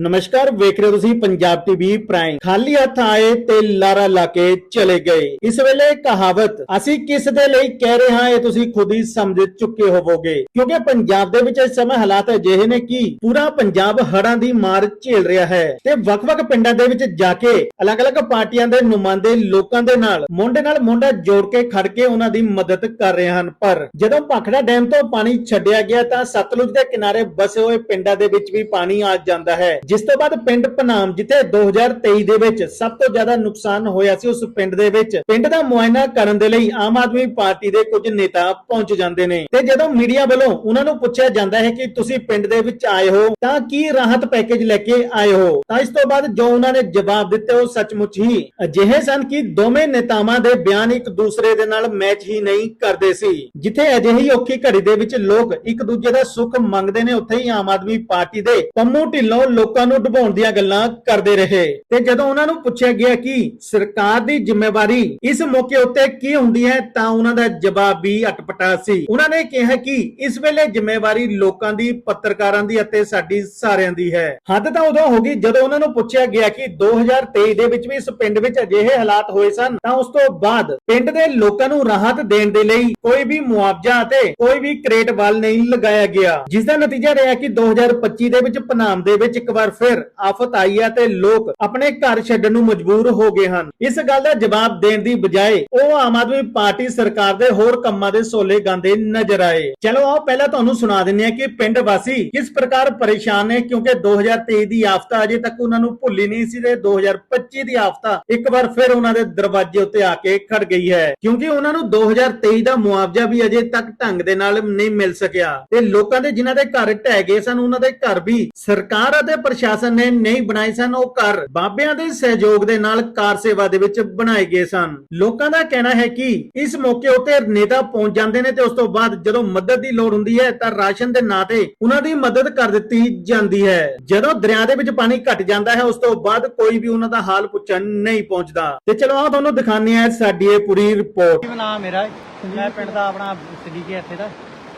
ਨਮਸਕਾਰ, ਵੇਖ ਰਹੇ ਹੋ ਤੁਸੀਂ ਪੰਜਾਬ ਟੀਵੀ ਪ੍ਰਾਈਮ। ਖਾਲੀ ਹੱਥ ਆਏ ਤੇ ਲਾਰਾ ਲਾ ਕੇ ਚਲੇ ਗਏ। ਇਸ ਵੇਲੇ ਕਹਾਵਤ, ਅਸੀਂ ਕਿਸ ਦੇ ਲਈ ਕਹਿ ਰਹੇ ਹਾਂ, ਇਹ ਤੁਸੀਂ ਖੁਦ ਹੀ ਸਮਝ ਚੁੱਕੇ ਹੋਵੋਗੇ। ਕਿਉਂਕਿ ਪੰਜਾਬ ਦੇ ਵਿੱਚ ਇਸ ਸਮੇਂ ਹਾਲਾਤ ਅਜਿਹੇ ਨੇ ਕਿ ਪੂਰਾ ਪੰਜਾਬ ਹੜਾਂ ਦੀ ਮਾਰ ਝੇਲ ਰਿਹਾ ਹੈ। ਤੇ ਵੱਖ-ਵੱਖ ਪਿੰਡਾਂ ਦੇ ਵਿੱਚ ਜਾ ਕੇ ਅਲੱਗ-ਅਲੱਗ ਪਾਰਟੀਆਂ ਦੇ ਨੁਮਾਇੰਦੇ ਲੋਕਾਂ ਦੇ ਨਾਲ ਮੋਢੇ ਨਾਲ ਮੋਢਾ ਜੋੜ ਕੇ ਖੜ ਕੇ ਉਹਨਾਂ ਦੀ ਮਦਦ ਕਰ ਰਹੇ ਹਨ। ਪਰ ਜਦੋਂ ਭਾਖੜਾ ਡੈਮ ਤੋਂ ਪਾਣੀ ਛੱਡਿਆ ਗਿਆ ਤਾਂ ਸਤਲੁਜ ਦੇ ਕਿਨਾਰੇ ਬਸੇ ਹੋਏ ਪਿੰਡਾਂ ਦੇ ਵਿੱਚ ਵੀ ਪਾਣੀ ਆ ਜਾਂਦਾ ਹੈ। ਜਿਸ ਤੋਂ ਬਾਅਦ ਪਿੰਡ ਪਨਾਮ, ਜਿੱਥੇ 2023 ਦੇ ਵਿੱਚ ਸਭ ਤੋਂ ਜ਼ਿਆਦਾ ਨੁਕਸਾਨ ਹੋਇਆ ਸੀ, ਉਸ ਪਿੰਡ ਦੇ ਵਿੱਚ, ਪਿੰਡ ਦਾ ਮੁਆਇਨਾ ਕਰਨ ਦੇ ਲਈ ਆਮ ਆਦਮੀ ਪਾਰਟੀ ਦੇ ਕੁਝ ਨੇਤਾ ਪਹੁੰਚ ਜਾਂਦੇ ਨੇ। ਤੇ ਜਦੋਂ ਮੀਡੀਆ ਵੱਲੋਂ ਉਹਨਾਂ ਨੂੰ ਪੁੱਛਿਆ ਜਾਂਦਾ ਹੈ ਕਿ ਤੁਸੀਂ ਪਿੰਡ ਦੇ ਵਿੱਚ ਆਏ ਹੋ, ਤਾਂ ਕੀ ਰਾਹਤ ਪੈਕੇਜ ਲੈ ਕੇ ਆਏ ਹੋ? ਤਾਂ ਇਸ ਤੋਂ ਬਾਅਦ ਜੋ ਉਹਨਾਂ ਨੇ ਜਵਾਬ ਦਿੱਤੇ, ਉਹ ਸੱਚਮੁੱਚ ਹੀ ਅਜਿਹੇ ਸਨ ਕਿ ਦੋਵੇਂ ਨੇਤਾਵਾਂ ਦੇ ਬਿਆਨ ਇੱਕ ਦੂਸਰੇ ਦੇ ਨਾਲ ਮੈਚ ਹੀ ਨਹੀਂ ਕਰਦੇ ਸੀ। ਜਿੱਥੇ ਅਜਿਹੀ ਔਖੀ ਘੜੀ ਦੇ ਵਿੱਚ ਲੋਕ ਇੱਕ ਦੂਜੇ ਦਾ ਸੁੱਖ ਮੰਗਦੇ ਨੇ, ਉੱਥੇ ਹੀ ਆਮ ਆਦਮੀ ਪਾਰਟੀ ਦੇ ਪੰਮੂ ਢਿੱਲੋਂ ਲੋਕ ਨੂੰ ਡੁਬਾਉਣ ਦੀਆਂ ਗੱਲਾਂ ਕਰਦੇ ਰਹੇ। ਤੇ ਜਦੋਂ ਉਹਨਾਂ ਨੂੰ ਪੁੱਛਿਆ ਗਿਆ ਕਿ ਸਰਕਾਰ ਦੀ ਜ਼ਿੰਮੇਵਾਰੀ ਇਸ ਮੌਕੇ ਉੱਤੇ ਕੀ ਹੁੰਦੀ ਹੈ, ਤਾਂ ਉਹਨਾਂ ਦਾ ਜਵਾਬ ਵੀ ਅਟਪਟਾ ਸੀ। ਉਹਨਾਂ ਨੇ ਕਿਹਾ ਕਿ ਇਸ ਵੇਲੇ ਜ਼ਿੰਮੇਵਾਰੀ ਲੋਕਾਂ ਦੀ, ਪੱਤਰਕਾਰਾਂ ਦੀ ਅਤੇ ਸਾਡੀ ਸਾਰਿਆਂ ਦੀ ਹੈ। ਹੱਦ ਤਾਂ ਉਦੋਂ ਹੋ ਗਈ ਜਦੋਂ ਉਹਨਾਂ ਨੂੰ ਪੁੱਛਿਆ ਗਿਆ ਕਿ 2023 ਦੇ ਵਿੱਚ ਵੀ ਇਸ ਪਿੰਡ ਵਿੱਚ ਅਜਿਹੇ ਹਾਲਾਤ ਹੋਏ ਸਨ, ਤਾਂ ਉਸ ਤੋਂ ਬਾਅਦ ਪਿੰਡ ਦੇ ਲੋਕਾਂ ਨੂੰ ਰਾਹਤ ਦੇਣ ਦੇ ਲਈ ਕੋਈ ਵੀ ਮੁਆਵਜ਼ਾ ਅਤੇ ਕੋਈ ਵੀ ਕ੍ਰੇਟ ਵੱਲ ਨਹੀਂ ਲਗਾਇਆ ਗਿਆ। ਜਿਸ ਦਾ ਨਤੀਜਾ ਰਿਹਾ ਕਿ 2025 ਦੇ ਵਿੱਚ ਪਨਾਮ ਦੇ ਵਿੱਚ ਇੱਕ ਵਾਰ ਫਿਰ ਆਫਤ ਆਈ ਹੈ ਤੇ ਲੋਕ ਆਪਣੇ ਘਰ ਛੱਡਣ ਨੂੰ ਮਜਬੂਰ ਹੋ ਗਏ ਹਨ। ਇਸ ਗੱਲ ਦਾ ਜਵਾਬ ਦੇਣ ਦੀ ਬਜਾਏ ਉਹ ਆਮ ਆਦਮੀ ਪਾਰਟੀ ਸਰਕਾਰ ਦੇ ਹੋਰ ਕੰਮਾਂ ਦੇ ਸੋਲੇ ਗਾਉਂਦੇ ਨਜ਼ਰ ਆਏ। ਚਲੋ ਆਓ ਪਹਿਲਾਂ ਤੁਹਾਨੂੰ ਸੁਣਾ ਦਿੰਦੇ ਹਾਂ ਕਿ ਪਿੰਡ ਵਾਸੀ ਕਿਸ ਪ੍ਰਕਾਰ ਪਰੇਸ਼ਾਨ ਨੇ ਕਿਉਂਕਿ 2023 ਦੀ ਆਫਤਾ ਅਜੇ ਤੱਕ ਉਹਨਾਂ ਨੂੰ ਭੁੱਲੀ ਨਹੀਂ ਸੀ ਤੇ 2025 ਦੀ ਆਫਤਾ ਇੱਕ ਵਾਰ ਫਿਰ ਉਹਨਾਂ ਦੇ ਦਰਵਾਜ਼ੇ ਉੱਤੇ ਆ ਕੇ ਖੜ ਗਈ ਹੈ। ਕਿਉਂਕਿ ਉਹਨਾਂ ਨੂੰ 2023 ਦਾ ਮੁਆਵਜ਼ਾ ਵੀ ਅਜੇ ਤੱਕ ਢੰਗ ਦੇ ਨਾਲ ਨਹੀਂ ਮਿਲ ਸਕਿਆ। ਤੇ ਲੋਕਾਂ ਦੇ ਜਿਨ੍ਹਾਂ ਦੇ ਘਰ ਢਹਿ ਗਏ ਸਨ, ਉਹਨਾਂ ਦੇ ਘਰ ਵੀ ਸਰਕਾਰ ਅਤੇ ਪ੍ਰਸ਼ਾਸਨ ਨੇ ਨਹੀਂ ਬਣਾਏ ਸਨ ਉਹ ਘਰ। ਬਾਬਿਆਂ ਦੇ ਸਹਿਯੋਗ ਦੇ ਨਾਲ ਕਾਰ ਸੇਵਾ ਦੇ ਵਿੱਚ ਬਣਾਏ ਗਏ ਸਨ। ਲੋਕਾਂ ਦਾ ਕਹਿਣਾ ਹੈ ਕਿ ਇਸ ਮੌਕੇ ਉੱਤੇ ਨੇਤਾ ਪਹੁੰਚ ਜਾਂਦੇ ਨੇ ਤੇ ਉਸ ਤੋਂ ਬਾਅਦ ਜਦੋਂ ਮਦਦ ਦੀ ਲੋੜ ਹੁੰਦੀ ਹੈ ਤਾਂ ਰਾਸ਼ਨ ਦੇ ਨਾਂ ਤੇ ਉਹਨਾਂ ਦੀ ਮਦਦ ਕਰ ਦਿੱਤੀ ਜਾਂਦੀ ਹੈ। ਜਦੋਂ ਦਰਿਆ ਦੇ ਵਿੱਚ ਪਾਣੀ ਘਟ ਜਾਂਦਾ ਹੈ, ਉਸ ਤੋਂ ਬਾਅਦ ਕੋਈ ਵੀ ਉਹਨਾਂ ਦਾ ਹਾਲ ਪੁੱਛਣ ਨਹੀਂ ਪਹੁੰਚਦਾ। ਤੇ ਚਲੋ ਆ ਤੁਹਾਨੂੰ ਦਿਖਾਉਂਦੇ ਆ ਸਾਡੀ ਇਹ ਪੂਰੀ ਰਿਪੋਰਟ। ਨਾਮ ਮੇਰਾ? ਮੈਂ ਪਿੰਡ ਦਾ ਆਪਣਾ ਸਦੀਕੇ ਇੱਥੇ ਦਾ।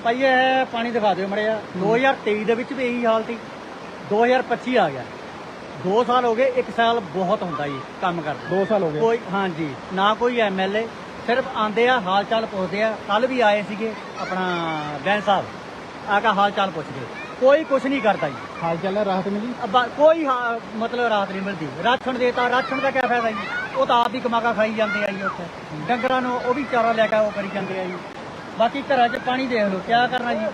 ਭਾਈ, ਇਹ ਪਾਣੀ ਦਿਖਾ ਦਿਓ ਮੜਿਆ 2023 ਦੇ ਵਿੱਚ ਵੀ ਇਹੀ ਹਾਲ ਸੀ। 2025 ਆ ਗਿਆ। 2 ਸਾਲ ਹੋ ਗਏ 1 ਸਾਲ ਬਹੁਤ ਹੁੰਦਾ ਜੀ ਕੰਮ ਕਰਦੇ 2 ਸਾਲ ਹੋ ਗਏ। ਕੋਈ ਹਾਂਜੀ ਨਾ ਕੋਈ ਐਮਐਲਏ ਸਿਰਫ ਆਂਦੇ ਆ ਹਾਲ ਚਾਲ ਪੁੱਛਦੇ ਆ। ਕੱਲ ਵੀ ਆਏ ਸੀਗੇ ਆਪਣਾ ਬੈਨ ਸਾਹਿਬ। ਆ ਕੇ ਹਾਲ ਚਾਲ ਪੁੱਛਦੇ ਕੋਈ ਕੁਝ ਨਹੀਂ ਕਰਦਾ ਜੀ। ਹਾਲ ਚਾਲ ਹੈ ਰਾਹਤ ਮਿਲੀ? ਅੱਬਾ ਕੋਈ ਹਾਂ, ਮਤਲਬ ਰਾਹਤ ਨਹੀਂ ਮਿਲਦੀ। ਰਾਸ਼ਨ ਦੇਤਾ ਰਾਸ਼ਨ ਦਾ ਕੀ ਫਾਇਦਾ ਜੀ? ਉਹ ਤਾਂ ਆਪ ਹੀ ਕਮਾਕਾ ਖਾਈ ਜਾਂਦੇ ਆ ਜੀ ਉੱਥੇ। ਡੰਗਰਾਂ ਨੂੰ ਉਹ ਵੀ ਚਾਰਾ ਲੈ ਕੇ ਉਹ ਕਰੀ ਜਾਂਦੇ ਆ ਜੀ। ਬਾਕੀ ਘਰਾਂ 'ਚ ਪਾਣੀ ਦੇਖ ਲਓ ਕੀ ਕਰਨਾ ਜੀ?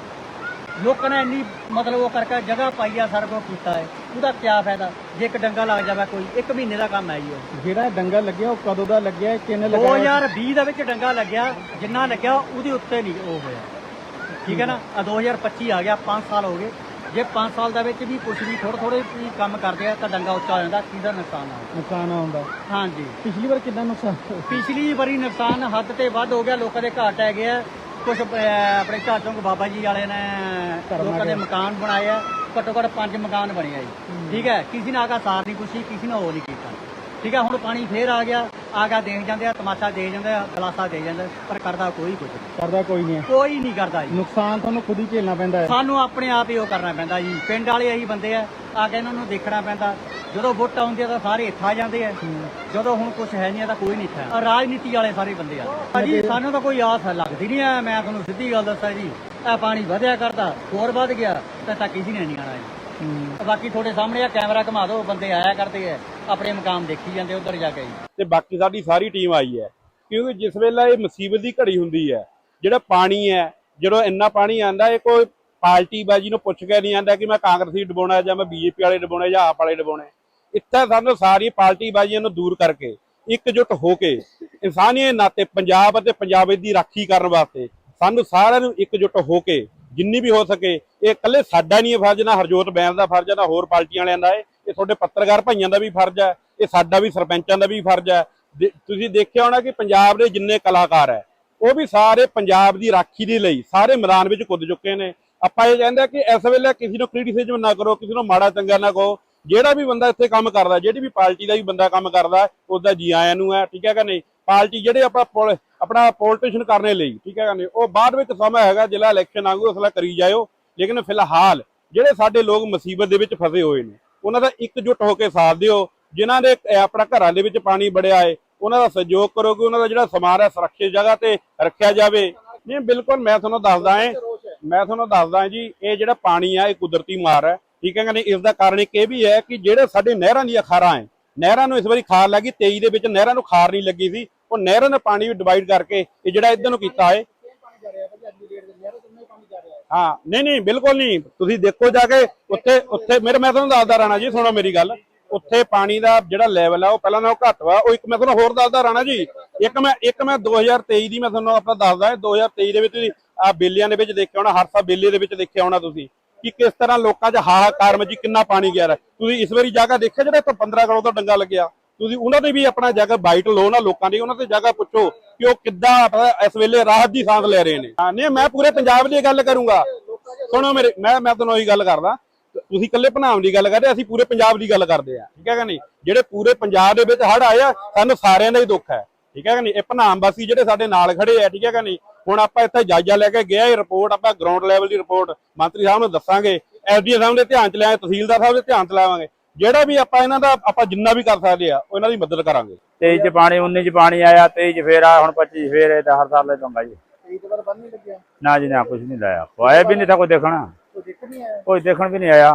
ਲੋਕਾਂ ਨੇ ਇੰਨੀ ਮਤਲਬ ਉਹ ਕਰਕੇ ਜਗ੍ਹਾ ਪਾਈ ਆ ਸਾਰਾ ਕੁਛ ਕੀਤਾ ਹੈ। ਉਹਦਾ ਕੀ ਫਾਇਦਾ? ਜੇ ਇੱਕ ਡੰਗਾ ਲੱਗ ਜਾਵੇ ਕੋਈ ਇੱਕ ਮਹੀਨੇ ਦਾ ਕੰਮ ਹੈ ਜੀ ਉਹ। ਜਿਹੜਾ ਡੰਗਾ ਲੱਗਿਆ ਉਹ ਕਦੋਂ ਦਾ ਲੱਗਿਆ ਕਿੰਨੇ ਲਗਾਇਆ? 2020 ਦੇ ਵਿੱਚ ਡੰਗਾ ਲੱਗਿਆ ਜਿੰਨਾ ਲੱਗਿਆ ਉਹਦੇ ਉੱਤੇ ਨਹੀਂ ਉਹ ਹੋਇਆ। ਠੀਕ ਹੈ ਨਾ? ਆ 2025 ਆ ਗਿਆ 5 ਸਾਲ ਹੋ ਗਏ। ਜੇ 5 ਸਾਲ ਦੇ ਵਿੱਚ ਵੀ ਕੁਝ ਵੀ ਥੋੜੇ ਥੋੜੇ ਵੀ ਕੰਮ ਕਰਦੇ ਆ ਤਾਂ ਡੰਗਾ ਉੱਚਾ ਹੋ ਜਾਂਦਾ ਕਿਹਦਾ ਨੁਕਸਾਨ ਆ? ਨੁਕਸਾਨ ਹੁੰਦਾ ਹਾਂਜੀ। ਪਿਛਲੀ ਵਾਰ ਕਿੰਨਾ ਨੁਕਸਾਨ? ਪਿਛਲੀ ਵਾਰੀ ਨੁਕਸਾਨ ਹੱਦ ਤੇ ਵੱਧ ਹੋ ਗਿਆ ਲੋਕਾਂ ਦੇ ਘਰ ਟਹਿ ਗਿਆ ਕੁਝ ਆਪਣੇ ਝਾਟੋਂ ਬਾਬਾ ਜੀ ਵਾਲੇ ਨੇ ਘਰ ਲੋਕਾਂ ਦੇ। ਮਕਾਨ ਬਣਾਏ ਆ। ਘੱਟੋ ਘੱਟ ਪੰਜ ਮਕਾਨ ਬਣੇ ਆ ਜੀ। ਠੀਕ ਹੈ? ਕਿਸੇ ਨੇ ਆਗਾ ਸਾਰ ਨਹੀਂ ਪੁੱਛੀ ਕਿਸੇ ਨੇ ਉਹ ਨਹੀਂ ਕੀਤਾ। ਠੀਕ ਹੈ ਹੁਣ ਪਾਣੀ ਫੇਰ ਆ ਗਿਆ ਆ ਗਿਆ ਦੇਖ ਜਾਂਦੇ ਆ ਤਮਾਸ਼ਾ ਦੇਖ ਜਾਂਦੇ ਆ ਗਲਾਸਾ ਦੇ ਜਾਂਦੇ ਆ, ਪਰ ਕਰਦਾ ਕੋਈ ਕੁਝ ਨਹੀਂ। ਕਰਦਾ ਕੋਈ ਨਹੀਂ ਹੈ। ਕੋਈ ਨਹੀਂ ਕਰਦਾ ਜੀ। ਨੁਕਸਾਨ ਤੁਹਾਨੂੰ ਖੁਦ ਹੀ ਝੇਲਣਾ ਪੈਂਦਾ ਹੈ। ਸਾਨੂੰ ਆਪਣੇ ਆਪ ਹੀ ਉਹ ਕਰਨਾ ਪੈਂਦਾ ਜੀ। ਪਿੰਡ ਵਾਲੇ ਇਹੀ ਬੰਦੇ ਆ ਆ ਕੇ ਇਹਨਾਂ ਨੂੰ ਦੇਖਣਾ ਪੈਂਦਾ। ਜਦੋਂ ਵੋਟ ਆਉਂਦੀ ਆ ਤਾਂ ਸਾਰੇ ਇੱਥੇ ਆ ਜਾਂਦੇ ਆ। ਜਦੋਂ ਹੁਣ ਕੁਝ ਹੈ ਨਹੀਂ ਆ ਤਾਂ ਕੋਈ ਨਹੀਂ ਇੱਥੇ ਆ। ਰਾਜਨੀਤੀ ਵਾਲੇ ਸਾਰੇ ਬੰਦੇ ਆ। ਜੀ ਸਾਨੂੰ ਤਾਂ ਕੋਈ ਆਸ ਲੱਗਦੀ ਨਹੀਂ ਆ। ਮੈਂ ਤੁਹਾਨੂੰ ਸਿੱਧੀ ਗੱਲ ਦੱਸਾਂ ਜੀ ਇਹ ਪਾਣੀ ਵਧਿਆ ਕਰਦਾ ਹੋਰ ਵੱਧ ਗਿਆ ਤਾਂ ਤਾਂ ਕਿਸੇ ਨੇ ਨਹੀਂ ਆਣਾ ਜੀ। ਬਾਕੀ ਤੁਹਾਡੇ ਸਾਹਮਣੇ ਆ, ਕੈਮਰਾ ਘੁਮਾ ਦਿਓ, ਬੰਦੇ ਆਇਆ ਕਰਦੇ ਆ, ਆਪਣੇ ਮਕਾਮ ਦੇਖੀ ਜਾਂਦੇ ਉਧਰ ਜਾ ਕੇ ਤੇ ਬਾਕੀ ਸਾਡੀ ਸਾਰੀ ਟੀਮ ਆਈ ਹੈ, ਕਿਉਂਕਿ ਜਿਸ ਵੇਲੇ ਇਹ ਮੁਸੀਬਤ ਦੀ ਘੜੀ ਹੁੰਦੀ ਹੈ, ਜਿਹੜਾ ਪਾਣੀ ਹੈ, ਜਦੋਂ ਇੰਨਾ ਪਾਣੀ ਆਂਦਾ ਇਹ ਕੋਈ ਪਾਰਟੀ ਬਾਜੀ ਨੂੰ ਪੁੱਛ ਕੇ ਨਹੀਂ ਆਂਦਾ ਕਿ ਮੈਂ ਕਾਂਗਰਸੀ ਡਬਾਉਣਾ ਜਾਂ ਮੈਂ ਬੀਜੇਪੀ ਵਾਲੇ ਡਬਾਉਣੇ ਜਾਂ ਆਪ ਵਾਲੇ ਡਬਾਉਣੇ ਇੱਥੇ ਸਾਨੂੰ ਸਾਰੀ ਪਾਰਟੀ ਬਾਜੀਆਂ ਨੂੰ ਦੂਰ ਕਰਕੇ, ਇਕਜੁੱਟ ਹੋ ਕੇ, ਇਨਸਾਨੀਅਤ ਨਾਤੇ ਪੰਜਾਬ ਅਤੇ ਪੰਜਾਬੀ ਦੀ ਰਾਖੀ ਕਰਨ ਵਾਸਤੇ ਸਾਨੂੰ ਸਾਰਿਆਂ ਨੂੰ ਇਕਜੁੱਟ ਹੋ ਕੇ ਜਿੰਨੀ ਵੀ ਹੋ ਸਕੇ, ਇਹ ਇਕੱਲੇ ਸਾਡਾ ਨਹੀਂ ਇਹ ਫਰਜ਼, ਨਾ ਹਰਜੋਤ ਬੈਂਸ ਦਾ ਫਰਜ਼ ਹੈ, ਨਾ ਹੋਰ ਪਾਰਟੀਆਂ ਵਾਲਿਆਂ ਦਾ ਹੈ। ਇਹ ਤੁਹਾਡੇ ਪੱਤਰਕਾਰ ਭਾਈਆਂ ਦਾ ਵੀ ਫਰਜ਼ ਹੈ, ਇਹ ਸਾਡਾ ਵੀ ਸਰਪੰਚਾਂ ਦਾ ਵੀ ਫਰਜ਼ ਹੈ। ਤੁਸੀਂ ਦੇਖਿਆ ਹੋਣਾ ਕਿ ਪੰਜਾਬ ਦੇ ਜਿੰਨੇ ਕਲਾਕਾਰ ਹੈ, ਉਹ ਵੀ ਸਾਰੇ ਪੰਜਾਬ ਦੀ ਰਾਖੀ ਦੇ ਲਈ ਸਾਰੇ ਮੈਦਾਨ ਵਿੱਚ ਕੁੱਦ ਚੁੱਕੇ ਨੇ। ਆਪਾਂ ਇਹ ਕਹਿੰਦੇ ਕਿ ਇਸ ਵੇਲੇ ਕਿਸੇ ਨੂੰ ਕ੍ਰਿਟਿਸਿਜ਼ਮ ਨਾ ਕਰੋ, ਕਿਸੇ ਨੂੰ ਮਾੜਾ ਚੰਗਾ ਨਾ ਕਹੋ। ਜਿਹੜਾ ਵੀ ਬੰਦਾ ਇੱਥੇ ਕੰਮ ਕਰਦਾ, ਜਿਹੜੀ ਵੀ ਪਾਰਟੀ ਦਾ ਵੀ ਬੰਦਾ ਕੰਮ ਕਰਦਾ ਉਹਦਾ ਜੀ ਆਇਆਂ ਨੂੰ ਹੈ, ਠੀਕ ਹੈ ਕਿ ਨਹੀਂ? ਪਾਰਟੀ ਜਿਹੜੇ ਆਪਾਂ ਪੋਲ- ਆਪਣਾ ਪੋਲੀਟੀਸ਼ਨ ਕਰਨੇ ਲਈ, ਠੀਕ ਹੈ ਉਹ ਬਾਅਦ ਵਿੱਚ ਸਮਾਂ ਹੈਗਾ ਜਿਹੜਾ ਇਲੈਕਸ਼ਨ ਆਗੂ ਉਸ ਕਰੀ ਜਾਇਓ, ਲੇਕਿਨ ਫਿਲਹਾਲ ਜਿਹੜੇ ਸਾਡੇ ਲੋਕ ਮੁਸੀਬਤ ਦੇ ਵਿੱਚ ਫਸੇ ਹੋਏ ਨੇ, ਉਹਨਾਂ ਦਾ ਇਕਜੁੱਟ ਹੋ ਕੇ ਸਾਥ ਦਿਓ, ਜਿਨ੍ਹਾਂ ਦੇ ਆਪਣਾ ਘਰਾਂ ਦੇ ਵਿੱਚ ਪਾਣੀ ਬੜਿਆ ਹੈ, ਉਹਨਾਂ ਦਾ ਸਹਿਯੋਗ ਕਰੋ ਉਹਨਾਂ ਦਾ ਜਿਹੜਾ ਸਮਾਨ ਹੈ ਸੁਰੱਖਿਅਤ ਜਗ੍ਹਾ ਤੇ ਰੱਖਿਆ ਜਾਵੇ। ਨਹੀਂ, ਬਿਲਕੁਲ ਮੈਂ ਤੁਹਾਨੂੰ ਦੱਸਦਾ ਹਾਂ ਮੈਂ ਤੁਹਾਨੂੰ ਦੱਸਦਾ ਜੀ, ਇਹ ਜਿਹੜਾ ਪਾਣੀ ਆ, ਇਹ ਕੁਦਰਤੀ ਮਾਰ ਹੈ, ਠੀਕ ਹੈ ਕਹਿੰਦੇ ਨਹੀਂ? ਇਸ ਦਾ ਕਾਰਨ ਇੱਕ ਇਹ ਵੀ ਹੈ ਕਿ ਜਿਹੜੇ ਸਾਡੇ ਨਹਿਰਾਂ ਦੀਆਂ ਖਾਰਾਂ ਹੈ ਨਹਿਰਾਂ ਨੂੰ ਇਸ ਵਾਰੀ ਖਾਰ ਲੱਗੀ 23 ਦੇ ਵਿੱਚ ਨਹਿਰਾਂ ਨੂੰ ਖਾਰ ਨਹੀਂ ਲੱਗੀ ਸੀ ਉਹ ਨਹਿਰਾਂ ਨੇ ਪਾਣੀ ਵੀ ਡਿਵਾਈਡ ਕਰਕੇ ਇਹ ਜਿਹੜਾ ਇਧਰ ਨੂੰ ਕੀਤਾ ਹੈ। ਹਾਂ, ਨਹੀਂ ਨਹੀਂ, ਬਿਲਕੁਲ ਨਹੀਂ। ਤੁਸੀਂ ਦੇਖੋ ਜਾ ਕੇ, ਉੱਥੇ ਉੱਥੇ, ਮੇਰੇ, ਮੈਂ ਤੁਹਾਨੂੰ ਦੱਸਦਾ ਰਾਣਾ ਜੀ, ਸੁਣੋ ਮੇਰੀ ਗੱਲ। ਉੱਥੇ ਪਾਣੀ ਦਾ ਜਿਹੜਾ ਲੈਵਲ ਆ, ਉਹ ਪਹਿਲਾਂ ਨਾਲੋਂ ਘੱਟ ਵਾ। ਉਹ ਇੱਕ ਮੈਂ ਤੁਹਾਨੂੰ ਹੋਰ ਦੱਸਦਾ ਰਾਣਾ ਜੀ, ਇੱਕ ਮੈਂ ਇੱਕ ਮੈਂ 2023 ਦੀ ਮੈਂ ਤੁਹਾਨੂੰ ਆਪਣਾ ਦੱਸਦਾ 2023 ਦੇ ਵਿੱਚ ਤੁਸੀਂ ਆ ਬੇਲੀਆਂ ਦੇ ਵਿੱਚ ਦੇਖਿਆ ਹੋਣਾ ਹਰਸਾ ਬੇਲੇ ਦੇ ਵਿੱਚ ਦੇਖਿਆ ਹੋਣਾ ਤੁਸੀਂ, ਕਿ ਕਿਸ ਤਰ੍ਹਾਂ ਲੋਕਾਂ 'ਚ ਹਾਹਾਕਾਰ ਮਚੀ, ਕਿੰਨਾ ਪਾਣੀ ਗਿਆ ਤੁਸੀਂ ਇਸ ਵਾਰੀ ਜਗ੍ਹਾ ਦੇਖਿਆ ਜਿਹੜਾ ਤੋਂ 15 ਕਰੋੜ ਦਾ ਡੰਗਾ ਲੱਗਿਆ। ਤੁਸੀਂ ਉਹਨਾਂ ਤੇ ਵੀ ਆਪਣਾ ਜਗ੍ਹਾ ਬਾਈਟ ਲਓ ਨਾ ਲੋਕਾਂ ਦੀ, ਉਹਨਾਂ ਤੇ ਜਗ੍ਹਾ ਪੁੱਛੋ ਕਿ ਉਹ ਕਿੱਦਾਂ ਆਪਣਾ ਇਸ ਵੇਲੇ ਰਾਹਤ ਦੀ ਸਾਂਸ ਲੈ ਰਹੇ ਨੇ। ਨਹੀਂ, ਮੈਂ ਪੂਰੇ ਪੰਜਾਬ ਦੀ ਗੱਲ ਕਰੂੰਗਾ। ਸੁਣੋ ਮੇਰੇ, ਮੈਂ ਮੈਂ ਤੁਹਾਨੂੰ ਉਹੀ ਗੱਲ ਕਰਦਾ। ਤੁਸੀਂ ਇਕੱਲੇ ਭਨਾਮ ਦੀ ਗੱਲ ਕਰਦੇ, ਅਸੀਂ ਪੂਰੇ ਪੰਜਾਬ ਦੀ ਗੱਲ ਕਰਦੇ ਆ। ਠੀਕ ਹੈ ਕਿ ਨਹੀਂ? ਜਿਹੜੇ ਪੂਰੇ ਪੰਜਾਬ ਦੇ ਵਿੱਚ ਹੜ ਆਇਆ ਸਾਨੂੰ ਸਾਰਿਆਂ ਦਾ ਹੀ ਦੁੱਖ ਹੈ। ਠੀਕ ਹੈ ਕਿ ਨਹੀਂ? ਇਹ ਭਨਾਮ ਵਾਸੀ ਜਿਹੜੇ ਸਾਡੇ ਨਾਲ ਖੜੇ ਆ, ਠੀਕ ਹੈ ਕਿ ਨਹੀਂ? ਹੁਣ ਆਪਾਂ ਇੱਥੇ ਜਾਇਜ਼ਾ ਲੈ ਕੇ ਗਿਆ ਇਹ ਰਿਪੋਰਟ ਆਪਾਂ ਗਰਾਊਂਡ ਲੈਵਲ ਦੀ ਰਿਪੋਰਟ ਮੰਤਰੀ ਸਾਹਿਬ ਨੂੰ ਦੱਸਾਂਗੇ। ਐਸਡੀ ਸਾਹਿਬ ਦੇ ਧਿਆਨ ਚ ਲਿਆਏ, ਤਹਿਸੀਲਦਾਰ ਸਾਹਿਬ ਦੇ ਧਿਆਨ ਚ ਲਾਵਾਂਗੇ ਜਿਹੜਾ ਵੀ ਆਪਾਂ ਇਹਨਾਂ ਦਾ ਆਪਾਂ ਜਿੰਨਾ ਵੀ ਕਰ ਸਕਦੇ ਆ ਉਹ ਇਹਨਾਂ ਦੀ ਮਦਦ ਕਰਾਂਗੇ। 23 ਚ ਪਾਣੀ 19 ਚ ਪਾਣੀ ਆਇਆ 23 ਚ ਫੇਰ ਆ ਹੁਣ 25 ਚ ਫੇਰ ਇਹ ਤਾਂ ਹਰ ਸਾਲ ਲੈ ਦੂੰਗਾ ਜੀ। ਨਾ ਜੀ ਨਾ ਕੁਝ ਨਹੀਂ ਲਾਇਆ। ਆਇਆ ਵੀ ਨਹੀਂ ਤਾਂ ਕੋਈ ਦੇਖਣਾ। ਕੋਈ ਦੇਖਣ ਵੀ ਨਹੀਂ ਆਇਆ।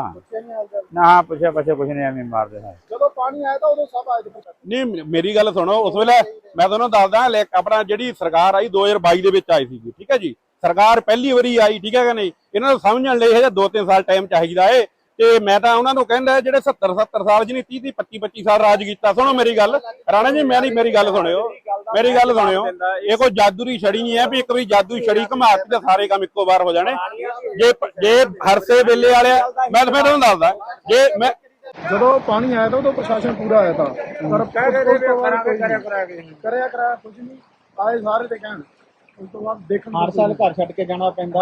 ਨਾ ਹਾਂ ਪੁੱਛਿਆ ਪੁੱਛਿਆ ਕੁਝ ਨਹੀਂ ਐਵੇਂ ਮਾਰਦੇ ਹਾਂ ਜਦੋਂ ਪਾਣੀ ਆਇਆ ਤਾਂ ਉਦੋਂ ਸਭ ਆਏ ਨਹੀਂ ਮੇਰੀ ਗੱਲ ਸੁਣੋ ਉਸ ਵੇਲੇ ਮੈਂ ਤੁਹਾਨੂੰ ਦੱਸਦਾ ਲੈ ਆਪਣਾ ਜਿਹੜੀ ਸਰਕਾਰ ਆਈ 2022 ਦੇ ਵਿੱਚ ਆਈ ਸੀਗੀ ਠੀਕ ਹੈ ਜੀ? ਸਰਕਾਰ ਪਹਿਲੀ ਵਾਰੀ ਆਈ ਠੀਕ ਹੈ ਕਿ ਨਹੀਂ? ਇਹਨਾਂ ਨੂੰ ਸਮਝਣ ਲਈ ਹਜੇ 2-3 ਸਾਲ ਟਾਈਮ ਚਾਹੀਦਾ ਏ। ਤੇ ਮੈਂ ਤਾਂ ਉਹਨਾਂ ਨੂੰ ਕਹਿੰਦਾ ਜਿਹੜੇ 70 70 ਸਾਲ ਜਿਹਨੇ 30 30 25 25 ਸਾਲ ਰਾਜ ਕੀਤਾ। ਸੁਣੋ ਮੇਰੀ ਗੱਲ। ਰਾਣਾ ਜੀ ਮੇਰੀ ਮੇਰੀ ਗੱਲ ਸੁਣਿਓ। ਮੇਰੀ ਗੱਲ ਸੁਣਿਓ। ਇਹ ਕੋਈ ਜਾਦੂਰੀ ਛੜੀ ਨਹੀਂ ਹੈ ਵੀ ਇੱਕ ਵਾਰੀ ਜਾਦੂ ਛੜੀ ਘਮਾਤੀ ਤਾਂ ਸਾਰੇ ਕੰਮ ਇੱਕੋ ਵਾਰ ਹੋ ਜਾਣੇ। ਜੇ ਜੇ ਹਰਸੇ ਵੇਲੇ ਵਾਲੇ ਮੈਂ ਤਾਂ ਤੁਹਾਨੂੰ ਦੱਸਦਾ। ਜੇ ਮੈਂ ਜਦੋਂ ਪਾਣੀ ਆਇਆ ਤਾਂ ਉਦੋਂ ਪ੍ਰਸ਼ਾਸਨ ਪੂਰਾ ਆਇਆ ਤਾਂ। ਪਰ ਕਰਿਆ ਕਰਾਇਆ ਕੁਝ ਨਹੀਂ। ਆਏ ਸਾਰੇ ਤੇ ਕਹਿਣ। ਉਸ ਤੋਂ ਬਾਅਦ ਦੇਖਣ ਹਰ ਸਾਲ ਘਰ ਛੱਡ ਕੇ ਜਾਣਾ ਪੈਂਦਾ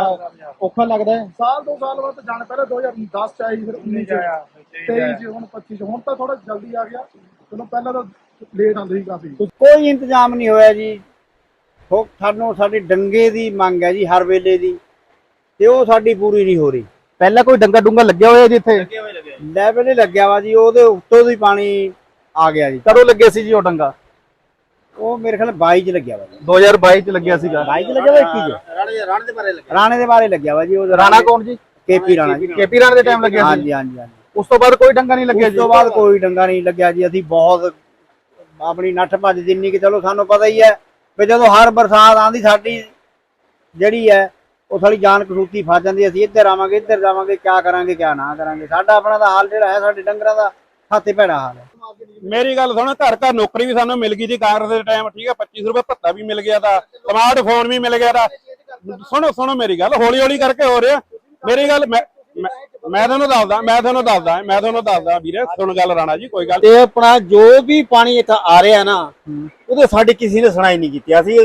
ਔਖਾ ਲੱਗਦਾ ਹੈ। ਸਾਲ ਦੋ ਸਾਲ ਬਾਅਦ ਜਾਣ ਪਹਿਲਾਂ 2010 ਚ ਆਈ ਫਿਰ 19 ਚ। ਆਇਆ 23 ਚ ਹੁਣ 25 ਚ ਹੁਣ ਤਾਂ ਥੋੜਾ ਜਲਦੀ ਆ ਗਿਆ। ਚਲੋ ਪਹਿਲਾਂ ਤਾਂ ਲੇਟ ਆਉਂਦੇ ਸੀ ਕਾਫੀ। ਕੋਈ ਇੰਤਜ਼ਾਮ ਨਹੀਂ ਹੋਇਆ ਜੀ। ਹੋ ਸਾਨੂੰ ਸਾਡੀ ਡੰਗੇ ਦੀ ਮੰਗ ਹੈ ਜੀ ਹਰ ਵੇਲੇ ਦੀ। ਤੇ ਉਹ ਸਾਡੀ ਪੂਰੀ ਨਹੀਂ ਹੋ ਰਹੀ। ਪਹਿਲਾਂ ਕੋਈ ਡੰਗਾ ਡੁੰਗਾ ਲੱਗਿਆ ਹੋਇਆ ਜੀ ਇੱਥੇ? ਲੈਵਲ ਹੀ ਲੱਗਿਆ ਵਾ ਜੀ ਉਹਦੇ ਉੱਤੋਂ ਦੀ ਪਾਣੀ ਆ ਗਿਆ ਜੀ। ਕਦੋਂ ਲੱਗੇ ਸੀ ਜੀ ਉਹ ਡੰਗਾ? ਉਹ ਮੇਰੇ ਖਿਆਲ 22 ਚ ਲੱਗਿਆ ਵਾ ਜੀ। 2022 ਚ ਲੱਗਿਆ ਸੀਗਾ। 22 ਚ ਲੱਗਿਆ ਵਾ 21 ਚ? ਰਾਣੇ ਦੇ ਰਾਣੇ ਦੇ ਬਾਰੇ ਲੱਗਿਆ। ਰਾਣੇ ਦੇ ਬਾਰੇ ਲੱਗਿਆ ਵਾ ਜੀ ਉਹ ਰਾਣਾ ਕੌਣ ਜੀ? ਕੇਪੀ ਰਾਣਾ ਜੀ। ਕੇਪੀ ਰਾਣਾ ਦੇ ਟਾਈਮ ਲੱਗਿਆ ਸੀ। ਹਾਂਜੀ ਹਾਂਜੀ। ਹਾਂਜੀ ਉਸ ਤੋਂ ਬਾਅਦ ਕੋਈ ਡੰਗਾ ਨਹੀਂ ਲੱਗਿਆ ਉਸ ਜੀ। ਤੋਂ ਬਾਅਦ ਕੋਈ ਡੰਗਾ ਨਹੀਂ ਲੱਗਿਆ ਜੀ। ਅਸੀਂ ਬਹੁਤ ਆਪਣੀ ਨੱਠ ਭੱਜ ਜਿੰਨੀ ਕਿ ਚਲੋ ਸਾਨੂੰ ਪਤਾ ਹੀ ਹੈ ਵੀ ਜਦੋਂ ਹਰ ਬਰਸਾਤ ਆਂਦੀ ਸਾਡੀ ਜਿਹੜੀ ਹੈ ਉਹ ਸਾਡੀ ਜਾਨ ਕਸੂਤੀ ਫਸ ਜਾਂਦੀ। ਅਸੀਂ ਇੱਧਰ ਆਵਾਂਗੇ ਇੱਧਰ ਜਾਵਾਂਗੇ ਕਿਆ ਕਰਾਂਗੇ ਕਿਆ ਨਾ ਕਰਾਂਗੇ। ਸਾਡਾ ਆਪਣਾ ਦਾ ਹਾਲ ਜਿਹੜਾ ਹੈ ਸਾਡੇ ਡੰਗਰਾਂ ਦਾ ਹੱਥੇ ਭੈੜਾ ਹਾਲ ਹੈ। ਮੇਰੀ ਗੱਲ ਸੁਣੋ ਘਰ ਘਰ ਨੌਕਰੀ ਵੀ ਸਾਨੂੰ ਮਿਲ ਗਈ ਸੀ ਕਾਂਗਰਸ ਦੇ ਟਾਈਮ ਠੀਕ ਹੈ 2500 ਰੁਪਏ ਭੱਤਾ ਵੀ ਮਿਲ ਗਿਆ ਦਾ ਸਮਾਰਟਫੋਨ ਵੀ ਮਿਲ ਗਿਆ ਦਾ ਸੁਣੋ ਸੁਣੋ ਮੇਰੀ ਗੱਲ ਹੌਲੀ ਹੌਲੀ ਕਰਕੇ ਹੋ ਰਿਹਾ। ਮੇਰੀ ਗੱਲ ਮੈਂ ਮੈਂ- ਤੁਹਾਨੂੰ ਦੱਸਦਾ ਮੈਂ ਤੁਹਾਨੂੰ ਦੱਸਦਾ ਮੈਂ ਤੁਹਾਨੂੰ ਦੱਸਦਾ ਵੀਰੇ ਸੁਣ ਗੱਲ ਰਾਣਾ ਜੀ ਕੋਈ ਗੱਲ ਤੇ ਆਪਣਾ ਜੋ ਵੀ ਪਾਣੀ ਇੱਥੇ ਆ ਰਿਹਾ ਨਾ ਉਹਦੇ ਸਾਡੀ ਕਿਸੇ ਨੇ ਸੁਣਾਈ ਨਹੀਂ ਕੀਤੀ। ਅਸੀਂ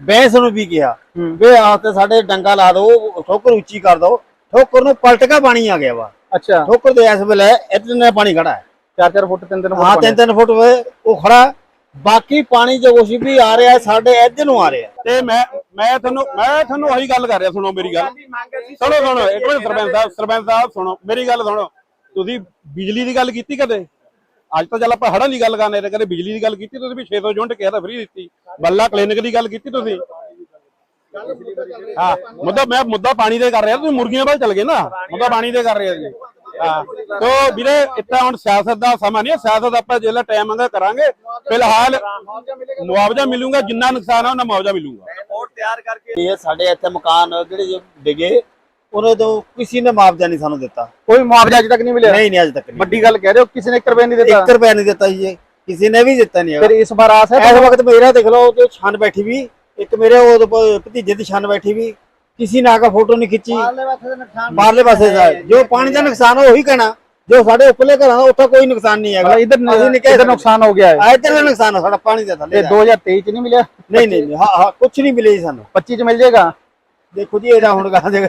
ਬੈਂਸ ਨੂੰ ਵੀ ਕਿਹਾ ਵੇ ਆ ਤੇ ਸਾਡੇ ਡੰਗਾ ਲਾ ਦਿਓ ਠੋਕਰ ਉੱਚੀ ਕਰ ਦਿਓ ਠੋਕਰ ਨੂੰ ਪਲਟ ਕੇ ਪਾਣੀ ਆ ਗਿਆ ਵਾ। ਅੱਛਾ। ਠੋਕਰ ਦੇ ਇਸ ਵੇਲੇ ਇਤਨੇ ਪਾਣੀ ਖੜਾ ਹੈ। 4-4 ਫੁੱਟ 3-3 ਹਾਂ ਤਿੰਨ ਤਿੰਨ ਫੁੱਟ ਵੇ ਉਹ ਖੜਾ। ਬਾਕੀ ਪਾਣੀ ਜੋ ਕੁਛ ਵੀ ਆ ਰਿਹਾ ਸਾਡੇ ਇੱਧਰ ਨੂੰ ਆ ਰਿਹਾ। ਤੇ ਮੈਂ ਮੈਂ ਤੁਹਾਨੂੰ ਮੈਂ ਤੁਹਾਨੂੰ ਉਹੀ ਗੱਲ ਕਰ ਰਿਹਾ ਸੁਣੋ ਮੇਰੀ ਗੱਲ। ਸੁਣੋ ਸੁਣੋ ਇੱਕ ਮਿੰਟ ਸਰਪੰਚ ਸਾਹਿਬ ਸਰਪੰਚ ਸਾਹਿਬ ਸੁਣੋ ਮੇਰੀ ਗੱਲ ਸੁਣੋ। ਤੁਸੀਂ ਬਿਜਲੀ ਦੀ ਗੱਲ ਕੀਤੀ ਕਦੇ? ਅੱਜ ਤਾਂ ਚੱਲ ਆਪਾਂ ਹੜਾਂ ਦੀ ਗੱਲ ਕਰਨੇ ਤੇ ਕਦੇ ਬਿਜਲੀ ਦੀ ਗੱਲ ਕੀਤੀ ਤੁਸੀਂ ਵੀ 600 ਯੂਨਿਟ ਕਿਹਾ ਤਾਂ ਫ੍ਰੀ ਦਿੱਤੀ। ਬੱਲਾ ਕਲੀਨਿਕ ਦੀ ਗੱਲ ਕੀਤੀ ਤੁਸੀਂ? ਹਾਂ ਮੁੱਦਾ ਮੈਂ ਮੁੱਦਾ ਪਾਣੀ ਦੇ ਕਰ ਰਿਹਾ ਤੁਸੀਂ ਮੁਰਗੀਆਂ ਵੱਲ ਚਲ ਗਏ ਨਾ। ਮੁੱਦਾ ਪਾਣੀ ਦੇ ਕਰ ਰਹੇ ਜੀ। ਤੋ ਵੀਰੇ ਇੱਥੇ ਹੁਣ ਸਿਆਸਤ ਦਾ ਸਮਾਂ ਨਹੀਂ ਸਿਆਸਤ ਆਪਾਂ ਜਿਹੜਾ ਟਾਈਮ ਆਂਗਾ ਕਰਾਂਗੇ। ਫਿਲਹਾਲ ਮੁਆਵਜ਼ਾ ਮਿਲੂਗਾ ਜਿੰਨਾ ਨੁਕਸਾਨ ਆ ਉਹਨਾਂ ਮੁਆਵਜ਼ਾ ਮਿਲੂਗਾ। ਇਹ ਸਾਡੇ ਇੱਥੇ ਮਕਾਨ ਜਿਹੜੇ ਡਿਗੇ ਉਹਨੇ ਤੋਂ ਕਿਸੇ ਨੇ ਮੁਆਵਜ਼ਾ ਨਹੀਂ ਸਾਨੂੰ ਦਿੱਤਾ। ਕੋਈ ਮੁਆਵਜ਼ਾ ਅਜੇ ਤੱਕ ਨਹੀਂ ਮਿਲਿਆ? ਨਹੀਂ ਨਹੀਂ ਅਜੇ ਤੱਕ ਨਹੀਂ ਵੱਡੀ ਗੱਲ ਕਹਿ ਰਹੇ ਹੋ ਕਿਸੇ ਨੇ 1 ਰੁਪਏ ਨਹੀਂ ਦਿੱਤਾ। 1 ਰੁਪਿਆ ਨਹੀਂ ਦਿੱਤਾ ਜੀ ਇਹ। ਕਿਸੇ ਨੇ ਵੀ ਦਿੱਤਾ ਨਹੀਂ ਫਿਰ ਇਸ ਵਾਰ ਆਸ ਹੈ ਇਸ ਵਕਤ ਮੇਰਾ ਦੇਖ ਲਓ ਛਾਨ ਬੈਠੀ ਵੀ ਇੱਕ ਮੇਰੇ ਉਹ ਭਤੀਜੇ ਦੀ ਛਾਨ ਬੈਠੀ ਵੀ ਕਿਸੇ ਨੇ ਆ ਕੇ ਫੋਟੋ ਨਹੀਂ ਖਿੱਚੀ। ਬਾਹਰਲੇ ਪਾਸੇ ਦਾ ਜੋ ਪਾਣੀ ਦਾ ਨੁਕਸਾਨ ਆ ਉਹੀ ਕਹਿਣਾ। ਜੋ ਸਾਡੇ ਉੱਪਰਲੇ ਘਰਾਂ ਦਾ ਉੱਥੇ ਕੋਈ ਨੁਕਸਾਨ ਨਹੀਂ ਹੈਗਾ। ਇਧਰ ਇਧਰ। ਨੁਕਸਾਨ ਹੋ ਗਿਆ ਹੈ। ਇੱਧਰ ਦਾ ਨੁਕਸਾਨ ਆ ਸਾਡਾ ਪਾਣੀ ਦਾ ਥੱਲੇ ਇਹ ਦਾ। 2023 ਚ ਨਹੀਂ ਮਿਲਿਆ? ਨਹੀਂ ਨਹੀਂ ਹਾਂ ਹਾਂ ਕੁਝ ਨਹੀਂ ਮਿਲੇ ਜੀ ਸਾਨੂੰ। 25 ਚ ਮਿਲ ਜਾਏਗਾ? ਦੇਖੋ ਜੀ ਇਹਦਾ ਹੁਣ ਕਹਾਂ ਦੇ